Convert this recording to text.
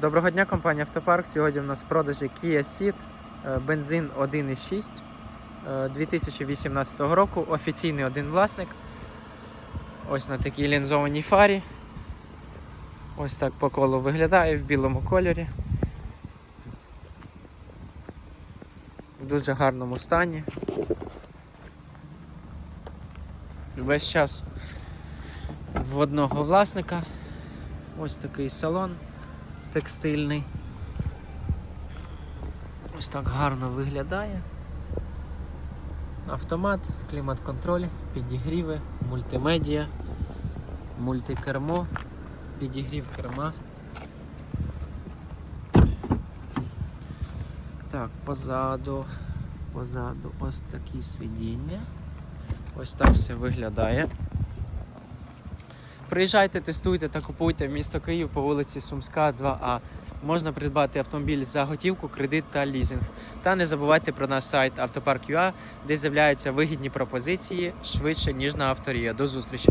Доброго дня, компанія Автопарк. Сьогодні у нас в продажі Kia Ceed, е, бензин 1,6 е, 2018 року. Офіційний один власник. Ось на такій лінзованій фарі. Ось так по колу виглядає в білому кольорі. В дуже гарному стані. Весь час в одного власника. Ось такий салон текстильний. Ось так гарно виглядає. Автомат, клімат-контроль, підігріви, мультимедіа, мультикермо, підігрів керма. Так, позаду, позаду ось такі сидіння. Ось так все виглядає. Приїжджайте, тестуйте та купуйте місто Київ по вулиці Сумська, 2А. Можна придбати автомобіль за готівку, кредит та лізинг. Та не забувайте про наш сайт Автопарк.ua, де з'являються вигідні пропозиції швидше, ніж на авторія. До зустрічі!